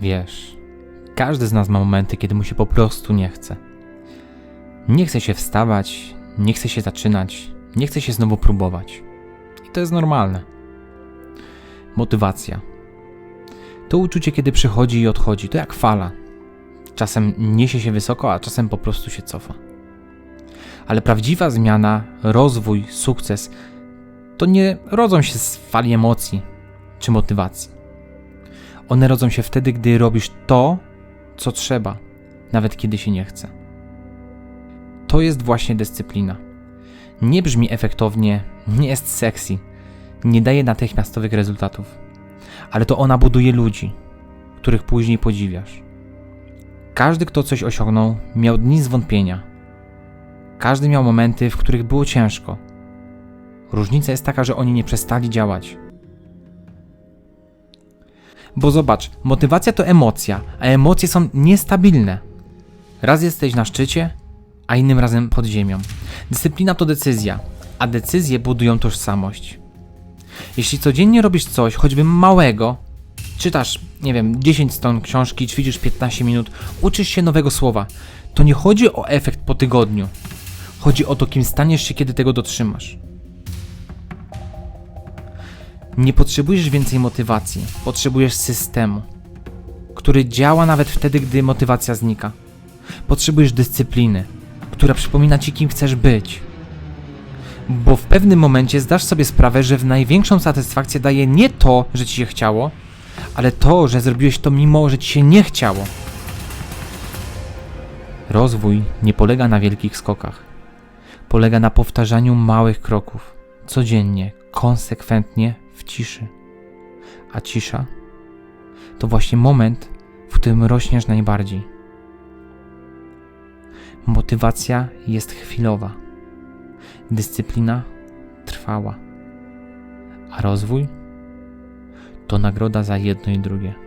Wiesz, każdy z nas ma momenty, kiedy mu się po prostu nie chce. Nie chce się wstawać, nie chce się zaczynać, nie chce się znowu próbować. I to jest normalne. Motywacja. To uczucie, kiedy przychodzi i odchodzi, to jak fala. Czasem niesie się wysoko, a czasem po prostu się cofa. Ale prawdziwa zmiana, rozwój, sukces to nie rodzą się z fali emocji czy motywacji. One rodzą się wtedy, gdy robisz to, co trzeba, nawet kiedy się nie chce. To jest właśnie dyscyplina. Nie brzmi efektownie, nie jest sexy, nie daje natychmiastowych rezultatów, ale to ona buduje ludzi, których później podziwiasz. Każdy, kto coś osiągnął, miał dni zwątpienia. Każdy miał momenty, w których było ciężko. Różnica jest taka, że oni nie przestali działać. Bo zobacz, motywacja to emocja, a emocje są niestabilne. Raz jesteś na szczycie, a innym razem pod ziemią. Dyscyplina to decyzja, a decyzje budują tożsamość. Jeśli codziennie robisz coś, choćby małego, czytasz, nie wiem, 10 stron książki, ćwiczysz 15 minut, uczysz się nowego słowa, to nie chodzi o efekt po tygodniu. Chodzi o to, kim staniesz się, kiedy tego dotrzymasz. Nie potrzebujesz więcej motywacji, potrzebujesz systemu, który działa nawet wtedy, gdy motywacja znika. Potrzebujesz dyscypliny, która przypomina ci, kim chcesz być. Bo w pewnym momencie zdasz sobie sprawę, że w największą satysfakcję daje nie to, że ci się chciało, ale to, że zrobiłeś to mimo, że ci się nie chciało. Rozwój nie polega na wielkich skokach. Polega na powtarzaniu małych kroków, codziennie, konsekwentnie, w ciszy. A cisza to właśnie moment, w którym rośniesz najbardziej. Motywacja jest chwilowa, dyscyplina trwała, a rozwój to nagroda za jedno i drugie.